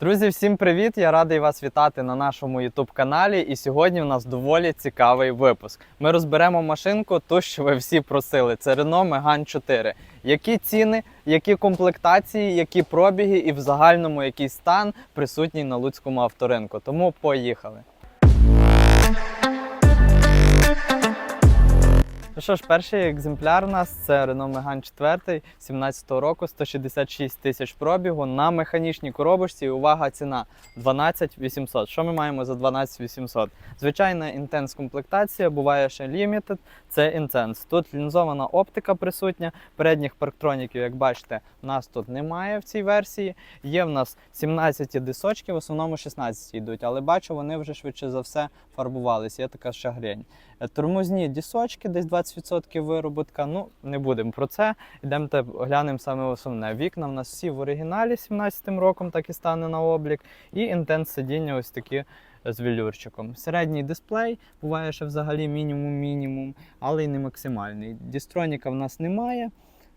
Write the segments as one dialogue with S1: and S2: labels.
S1: Друзі, всім привіт! Я радий вас вітати на нашому youtube каналі. І сьогодні у нас доволі цікавий випуск. Ми розберемо машинку, ту, що ви всі просили. Це Renault Megane 4. Які ціни, які комплектації, які пробіги і в загальному який стан присутній на луцькому авторинку. Тому поїхали. Ну що ж, перший екземпляр у нас це Renault Megane 4 17 року, 166 тисяч пробігу на механічній коробочці. Увага, ціна 12 800. Що ми маємо за 12 800? Звичайна Intense комплектація, буває ще Limited, це Intense. Тут лінзована оптика присутня. Передніх парктроніків, як бачите, нас тут немає в цій версії. Є в нас 17 дисочки, в основному 16 йдуть, але бачу, вони вже швидше за все фарбувалися. Є така шагрень. Е, Тормозні дісочки, десь 20% вироботка. Ну, не будемо про це. Йдемо глянемо саме основне. Вікна в нас всі в оригіналі 17-м роком, так і стане на облік. І інтенс сидіння ось такі з велюрчиком. Середній дисплей буває ще взагалі мінімум-мінімум, але й не максимальний. Дістроніка в нас немає.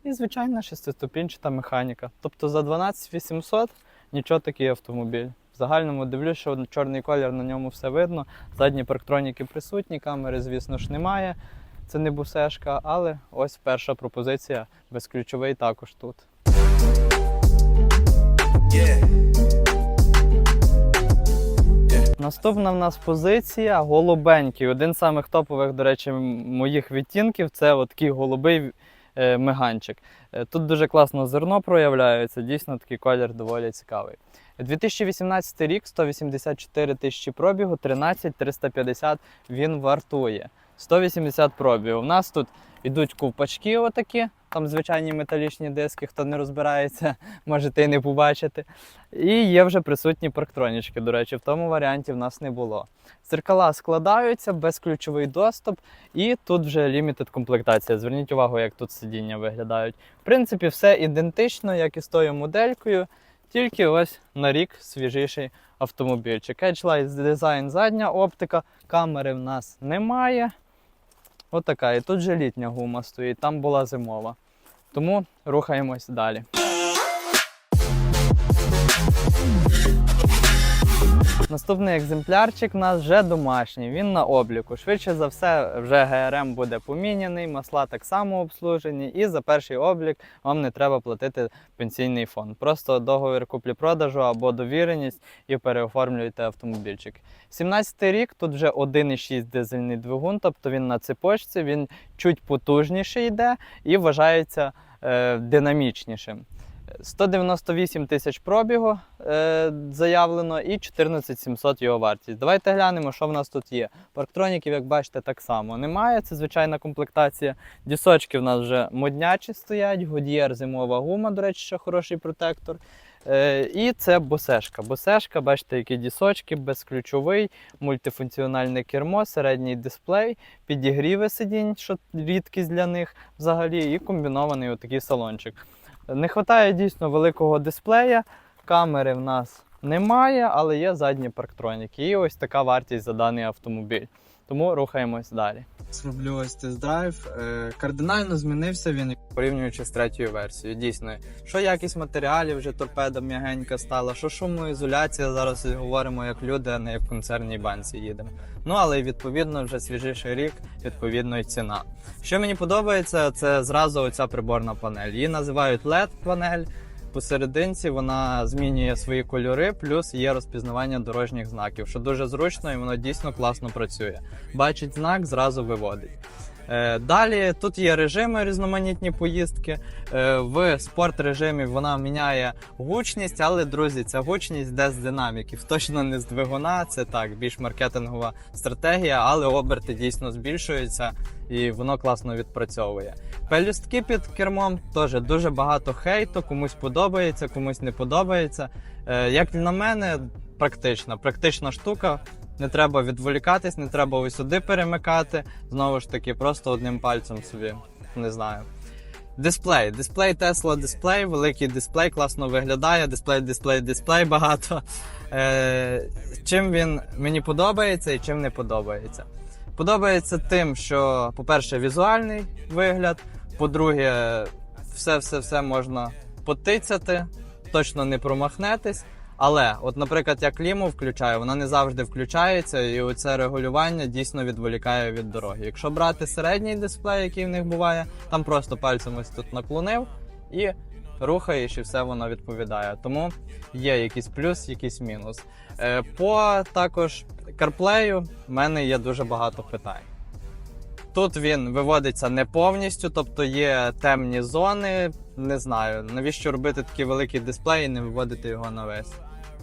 S1: І звичайна шестиступінчата механіка. Тобто за 12 800 нічого такий автомобіль. Загальному дивлюсь, що чорний колір на ньому все видно. Задні парктроніки присутні, камери, звісно ж, немає. Це не бусешка, але ось перша пропозиція безключовий також тут. Наступна в нас позиція голубенький. Один з самих топових, до речі, моїх відтінків це такий голубий е, меганчик. Е, Тут дуже класно зерно проявляється, дійсно такий колір доволі цікавий. 2018 рік, 184 тисячі пробігу, 13 350 він вартує. 180 пробігу. У нас тут йдуть ковпачки отакі, там звичайні металічні диски, хто не розбирається, можете і не побачити. І є вже присутні парктронічки, до речі, в тому варіанті в нас не було. Зеркала складаються, безключовий доступ, і тут вже лімітед комплектація. Зверніть увагу, як тут сидіння виглядають. В принципі, все ідентично, як і з тою моделькою, тільки ось на рік свіжіший автомобільчик. Edge дизайн, задня оптика, камери в нас немає. Отака. І тут же літня гума стоїть, там була зимова. Тому рухаємось далі. Наступний екземплярчик у нас вже домашній, він на обліку. Швидше за все, вже ГРМ буде поміняний, масла так само обслужені, і за перший облік вам не треба платити пенсійний фонд. Просто договір куплі-продажу або довіреність і переоформлюєте автомобільчик. 17 рік тут вже 1,6 дизельний двигун, тобто він на цепочці, він чуть потужніший йде і вважається е, динамічнішим. 198 тисяч пробігу е, заявлено і 14 700 його вартість. Давайте глянемо, що в нас тут є. Парктроніків, як бачите, так само немає. Це звичайна комплектація. Дісочки в нас вже моднячі стоять, Goodyear зимова гума, до речі, ще хороший протектор. Е, і це босешка. Босешка, бачите, які дісочки, безключовий, мультифункціональне кермо, середній дисплей, підігріви сидінь, що рідкість для них взагалі, і комбінований отакий салончик. Не вистачає дійсно великого дисплея, камери в нас немає, але є задні парктроніки. І ось така вартість за даний автомобіль. Тому рухаємось далі. Зроблю ось тест-драйв. Е, Кардинально змінився він порівнюючи з третьою версією. Дійсно, що якість матеріалів, вже торпеда м'ягенька стала, що шумоізоляція. Зараз говоримо як люди, а не як в концерній банці їдемо. Ну але відповідно вже свіжіший рік, відповідно і ціна. Що мені подобається, це зразу оця приборна панель. Її називають LED панель. Посерединці вона змінює свої кольори, плюс є розпізнавання дорожніх знаків, що дуже зручно і воно дійсно класно працює. Бачить знак, зразу виводить. Е, Далі тут є режими різноманітні поїздки. Е, В спорт режимі вона міняє гучність, але друзі, ця гучність йде з динаміків. Точно не з двигуна. Це так, більш маркетингова стратегія, але оберти дійсно збільшуються і воно класно відпрацьовує. Пелюстки під кермом теж дуже багато хейту, комусь подобається, комусь не подобається. Е, Як на мене, практична, практична штука. Не треба відволікатись, не треба ось сюди перемикати. Знову ж таки, просто одним пальцем собі не знаю. Дисплей. Дисплей Tesla дисплей, великий дисплей, класно виглядає. Дисплей, дисплей, дисплей багато. Е, чим він мені подобається і чим не подобається. Подобається тим, що, по-перше, візуальний вигляд, по-друге, все-все-все можна потицяти, точно не промахнетесь. Але, от, наприклад, я кліму включаю, вона не завжди включається, і оце регулювання дійсно відволікає від дороги. Якщо брати середній дисплей, який в них буває, там просто пальцем ось тут наклонив і рухаєш, і все воно відповідає. Тому є якийсь плюс, якийсь мінус. Е, По також CarPlay в мене є дуже багато питань. Тут він виводиться не повністю, тобто є темні зони. Не знаю, навіщо робити такий великий дисплей і не виводити його на весь.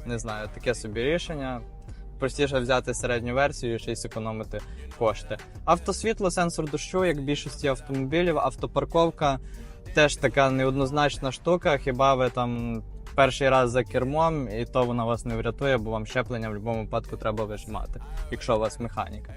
S1: Не знаю, таке собі рішення. Простіше взяти середню версію і ще й зекономити кошти. Автосвітло, сенсор дощу, як більшості автомобілів, автопарковка теж така неоднозначна штука. Хіба ви там перший раз за кермом, і то вона вас не врятує, бо вам щеплення в будь-якому випадку треба вижимати, якщо у вас механіка.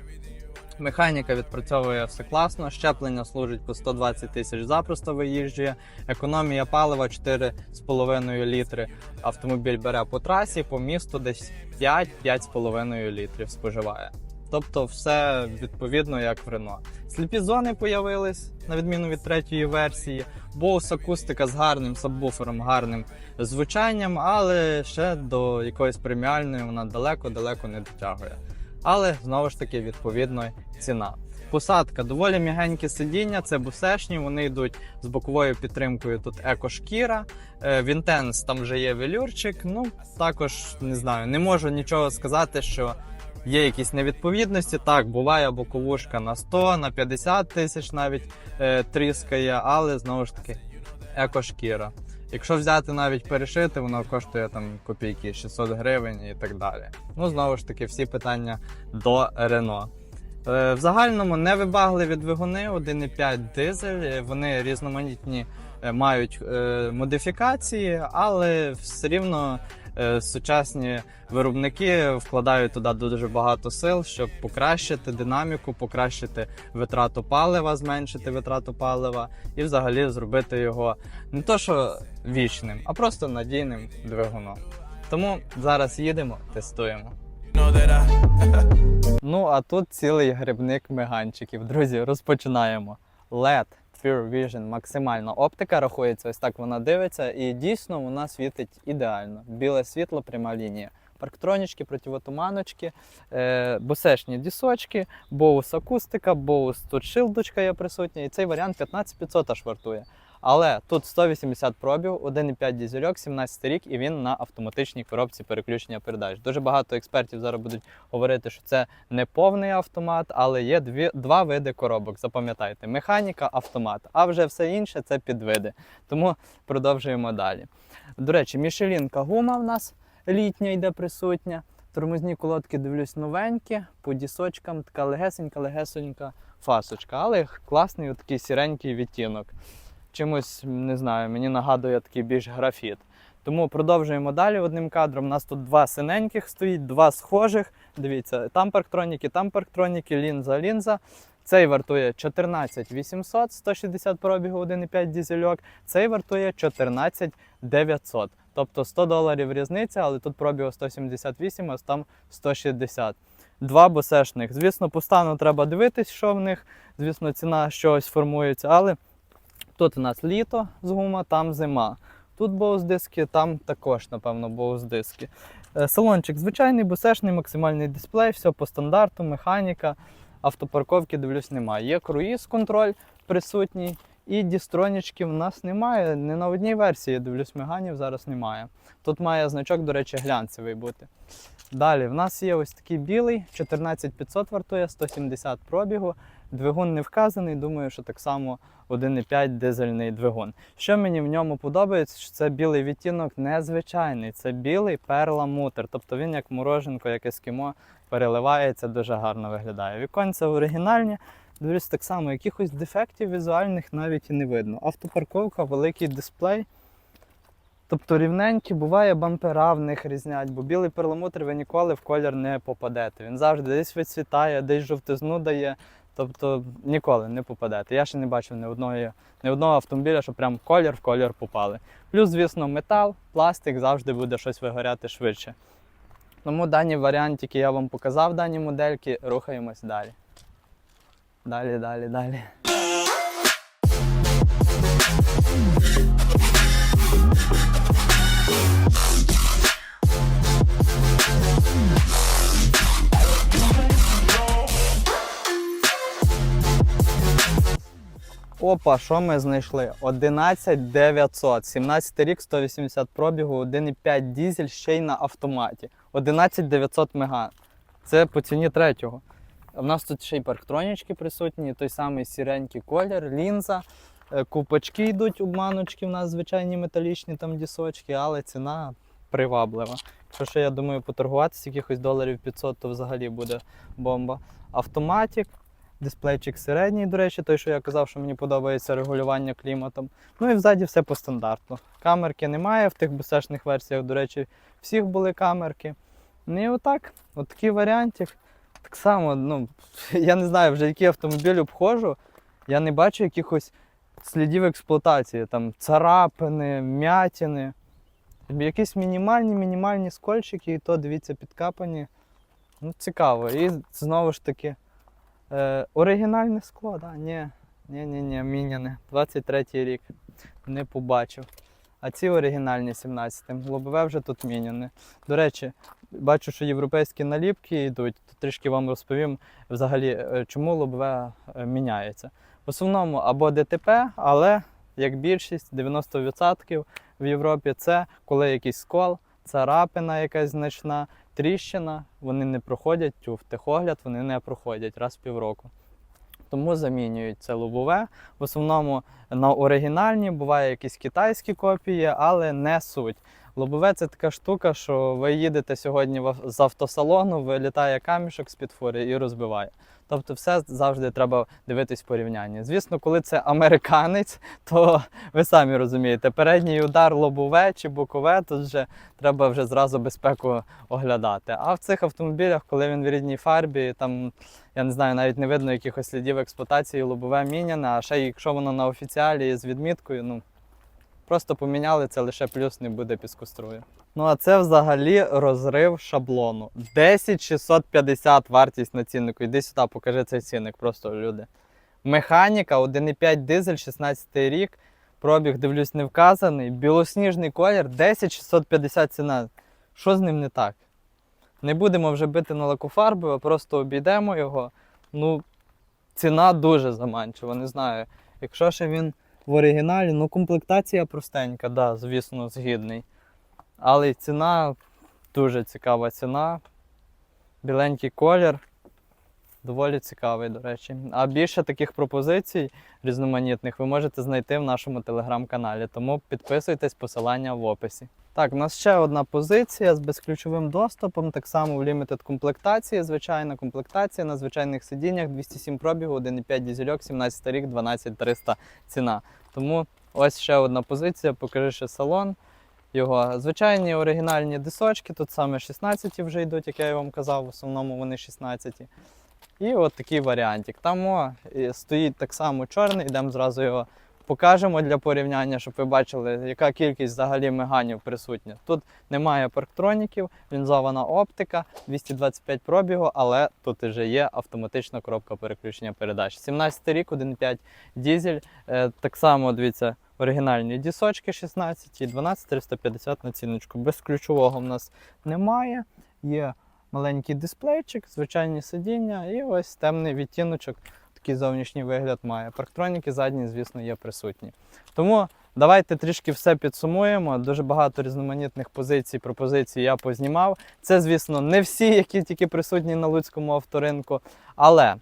S1: Механіка відпрацьовує все класно, щеплення служить по 120 тисяч запросто виїжджує, економія палива 4,5 літри. Автомобіль бере по трасі, по місту десь 5-5,5 літрів споживає. Тобто все відповідно як в Рено. Сліпі зони появились, на відміну від третьої версії. Bose акустика з гарним сабвуфером, гарним звучанням, але ще до якоїсь преміальної вона далеко-далеко не дотягує. Але знову ж таки, відповідно, ціна. Посадка доволі м'ягенькі сидіння, це бусешні, вони йдуть з боковою підтримкою. Тут екошкіра. Е, Вінтенс там вже є велюрчик. Ну також не знаю, не можу нічого сказати, що є якісь невідповідності. Так, буває боковушка на 100, на 50 тисяч навіть е, тріскає, але знову ж таки екошкіра. Якщо взяти навіть перешити, воно коштує там копійки 600 гривень і так далі. Ну знову ж таки, всі питання до Рено. Е, В загальному невибагливі двигуни 1,5 дизель. Вони різноманітні е, мають е, модифікації, але все рівно сучасні виробники вкладають туди дуже багато сил, щоб покращити динаміку, покращити витрату палива, зменшити витрату палива і взагалі зробити його не то що вічним, а просто надійним двигуном. Тому зараз їдемо, тестуємо. Ну а тут цілий грибник меганчиків. Друзі, розпочинаємо. LED Pure Vision максимальна оптика рахується, ось так вона дивиться, і дійсно вона світить ідеально. Біле світло, пряма лінія. Парктронічки, противотуманочки, е, босешні дісочки, боус акустика, боус тут шилдочка є присутня, і цей варіант 15500 аж вартує. Але тут 180 пробів, 1,5 дізельок, 17 рік, і він на автоматичній коробці переключення передач. Дуже багато експертів зараз будуть говорити, що це не повний автомат, але є дві, два види коробок. Запам'ятайте: механіка, автомат. А вже все інше це підвиди. Тому продовжуємо далі. До речі, мішелінка гума в нас літня йде присутня. Тормозні колодки дивлюсь новенькі, по дісочкам така легесенька, легесенька фасочка, але класний такий сіренький відтінок. Чимось не знаю, мені нагадує такий більш графіт. Тому продовжуємо далі одним кадром. У нас тут два синеньких стоїть, два схожих. Дивіться, там парктроніки, там парктроніки, лінза, лінза. Цей вартує 14 800, 160 пробігу 1,5 дізельок. Цей вартує 14 900. Тобто 100 доларів різниця, але тут пробігу 178, а там 160. Два босешних. Звісно, по стану треба дивитись, що в них. Звісно, ціна щось формується, але тут у нас літо з гума, там зима. Тут боус-диски, там також, напевно, боус-диски. Е, Салончик звичайний, бусешний, максимальний дисплей, все по стандарту, механіка, автопарковки, дивлюсь, немає. Є круїз контроль присутній, і дістронічки в нас немає. Не на одній версії, дивлюсь, меганів зараз немає. Тут має значок, до речі, глянцевий бути. Далі, в нас є ось такий білий, 14500 вартує, 170 пробігу. Двигун не вказаний, думаю, що так само 1,5 дизельний двигун. Що мені в ньому подобається, що це білий відтінок незвичайний, це білий перламутр. Тобто він як мороженко, як ескімо, переливається, дуже гарно виглядає. Віконця оригінальні. Дивлюсь, так само, якихось дефектів візуальних навіть і не видно. Автопарковка, великий дисплей. Тобто рівненькі, буває бампера в них різнять, бо білий перламутр ви ніколи в колір не попадете. Він завжди десь відцвітає, десь жовтизну дає. Тобто ніколи не попадете. Я ще не бачив ні одного, ні одного автомобіля, що прям колір в колір попали. Плюс, звісно, метал, пластик завжди буде щось вигоряти швидше. Тому дані варіантики я вам показав, дані модельки, рухаємось далі. Далі, далі, далі. Опа, що ми знайшли? 11 900, 17 рік, 180 пробігу, 1,5 дізель ще й на автоматі. 11 900 меган. Це по ціні третього. У нас тут ще й парктронічки присутні, той самий сіренький колір, лінза. Е, Купачки йдуть, обманочки в нас звичайні металічні там дісочки, але ціна приваблива. Якщо ще, я думаю, поторгуватися якихось доларів 500, то взагалі буде бомба. Автоматик, дисплейчик середній, до речі, той, що я казав, що мені подобається регулювання кліматом. Ну і взаді все по стандарту. Камерки немає, в тих бусешних версіях, до речі, всіх були камерки. Ну і отак, от такий варіантик. Так само, ну, я не знаю, вже який автомобіль обходжу, я не бачу якихось слідів експлуатації, там царапини, м'ятини. Якісь мінімальні, мінімальні скольчики, і то дивіться, підкапані. Ну, цікаво. І знову ж таки, е, оригінальне скло, да? Ні, ні, ні, ні, міняне. 23-й рік. Не побачив. А ці оригінальні 17-м. Лобове вже тут міняне. До речі, бачу, що європейські наліпки йдуть, трішки вам розповім взагалі, е, чому лобове е, міняється. В основному або ДТП, але як більшість, 90% в Європі це коли якийсь скол, царапина якась значна, тріщина, вони не проходять в техогляд, вони не проходять раз в півроку. Тому замінюють це лобове. В основному на оригінальні буває якісь китайські копії, але не суть. Лобове це така штука, що ви їдете сьогодні з автосалону, вилітає камішок з-під фури і розбиває. Тобто все завжди треба дивитись в порівнянні. Звісно, коли це американець, то ви самі розумієте, передній удар лобове чи бокове, тут вже треба вже зразу безпеку оглядати. А в цих автомобілях, коли він в рідній фарбі, там я не знаю, навіть не видно якихось слідів експлуатації, лобове міняне, а ще якщо воно на офіціалі з відміткою, ну просто поміняли це лише плюс не буде піскострую. Ну а це взагалі розрив шаблону. 10 650 вартість на ціннику. Іди сюди, покажи цей цінник, просто люди. Механіка 1,5 дизель, 16 рік. Пробіг, дивлюсь, не вказаний. Білосніжний колір 10 650 ціна. Що з ним не так? Не будемо вже бити на лакофарбу, а просто обійдемо його. Ну, ціна дуже заманчива, не знаю. Якщо ще він в оригіналі, ну комплектація простенька, да, звісно, згідний. Але ціна дуже цікава ціна. Біленький колір. Доволі цікавий, до речі. А більше таких пропозицій різноманітних ви можете знайти в нашому телеграм-каналі. Тому підписуйтесь, посилання в описі. Так, у нас ще одна позиція з безключовим доступом, так само в Limited комплектації. Звичайна комплектація на звичайних сидіннях 207 пробігу, 1,5 дізельок, 17 рік, 12300 ціна. Тому ось ще одна позиція, покажи ще салон. Його звичайні оригінальні дисочки, тут саме 16 вже йдуть, як я вам казав, в основному вони 16. І от такий варіантик. Там о, стоїть так само чорний, йдемо зразу його покажемо для порівняння, щоб ви бачили, яка кількість взагалі меганів присутня. Тут немає парктроніків, лінзована оптика, 225 пробігу, але тут вже є автоматична коробка переключення передач. 17 рік, 1,5 дізель. Е, так само, дивіться, оригінальні дісочки 16 і 12350 на ціночку. Без ключового в нас немає. Є маленький дисплейчик, звичайні сидіння і ось темний відтіночок. Такий зовнішній вигляд має. Парктроніки задні, звісно, є присутні. Тому давайте трішки все підсумуємо. Дуже багато різноманітних позицій, пропозицій я познімав. Це, звісно, не всі, які тільки присутні на Луцькому авторинку. Але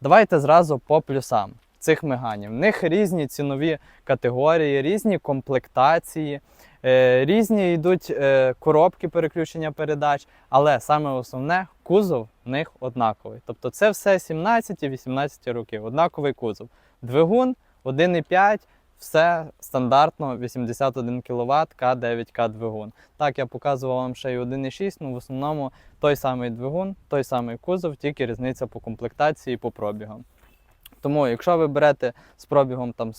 S1: давайте зразу по плюсам цих меганів. В них різні цінові категорії, різні комплектації, е, різні йдуть е, коробки переключення передач, але саме основне кузов в них однаковий. Тобто це все 17-18 років, однаковий кузов. Двигун 1,5. Все стандартно 81 кВт К9К двигун. Так, я показував вам ще й 1,6, ну в основному той самий двигун, той самий кузов, тільки різниця по комплектації і по пробігам. Тому, якщо ви берете з пробігом там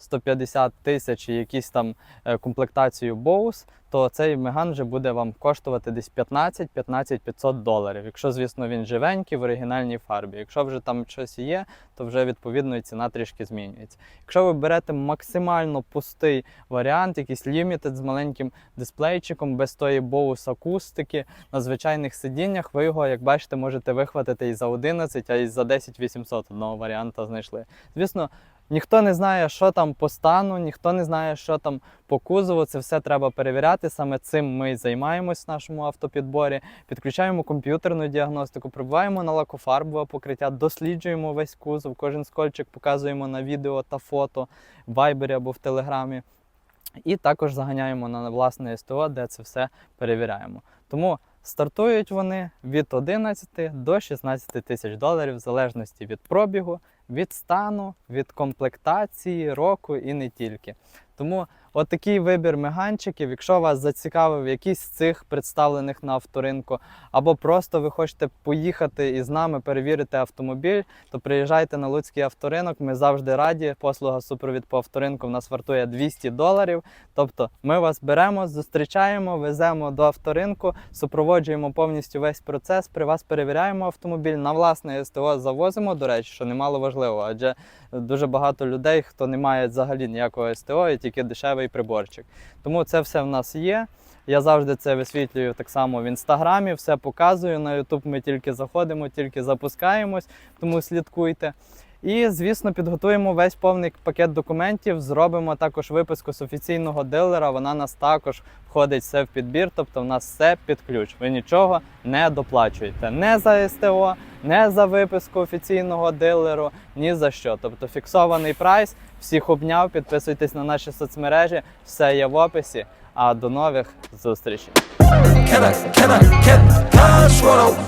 S1: 100-150 тисяч і якісь там е, комплектацію Bose, то цей Меган вже буде вам коштувати десь 15-15 500 доларів. Якщо, звісно, він живенький в оригінальній фарбі. Якщо вже там щось є, то вже відповідно і ціна трішки змінюється. Якщо ви берете максимально пустий варіант, якийсь лімітед з маленьким дисплейчиком, без тої Bose акустики, на звичайних сидіннях, ви його, як бачите, можете вихватити і за 11, а і за 10 800 одного варіанта знайшли. Звісно, Ніхто не знає, що там по стану, ніхто не знає, що там по кузову. Це все треба перевіряти. Саме цим ми займаємось в нашому автопідборі. Підключаємо комп'ютерну діагностику, прибуваємо на лакофарбове покриття, досліджуємо весь кузов, кожен скольчик показуємо на відео та фото в Viber або в Телеграмі. І також заганяємо на власне СТО, де це все перевіряємо. Тому стартують вони від 11 до 16 тисяч доларів, в залежності від пробігу, від стану, від комплектації, року і не тільки. Тому отакий вибір меганчиків. Якщо вас зацікавив якийсь з цих представлених на авторинку, або просто ви хочете поїхати і з нами перевірити автомобіль, то приїжджайте на Луцький авторинок. Ми завжди раді. Послуга супровід по авторинку в нас вартує 200 доларів. Тобто ми вас беремо, зустрічаємо, веземо до авторинку, супроводжуємо повністю весь процес. При вас перевіряємо автомобіль на власне СТО завозимо. До речі, що немало важливо, адже дуже багато людей, хто не має взагалі ніякого СТО і тільки дешевий приборчик. Тому це все в нас є. Я завжди це висвітлюю так само в інстаграмі, все показую. На Ютуб ми тільки заходимо, тільки запускаємось, тому слідкуйте. І, звісно, підготуємо весь повний пакет документів. Зробимо також виписку з офіційного дилера. Вона нас також входить все в підбір, тобто в нас все під ключ. Ви нічого не доплачуєте. Не за СТО, не за виписку офіційного дилеру, ні за що. Тобто фіксований прайс. Всіх обняв, підписуйтесь на наші соцмережі, все є в описі. А до нових зустрічей.
S2: Can I, can I, can I, can I, can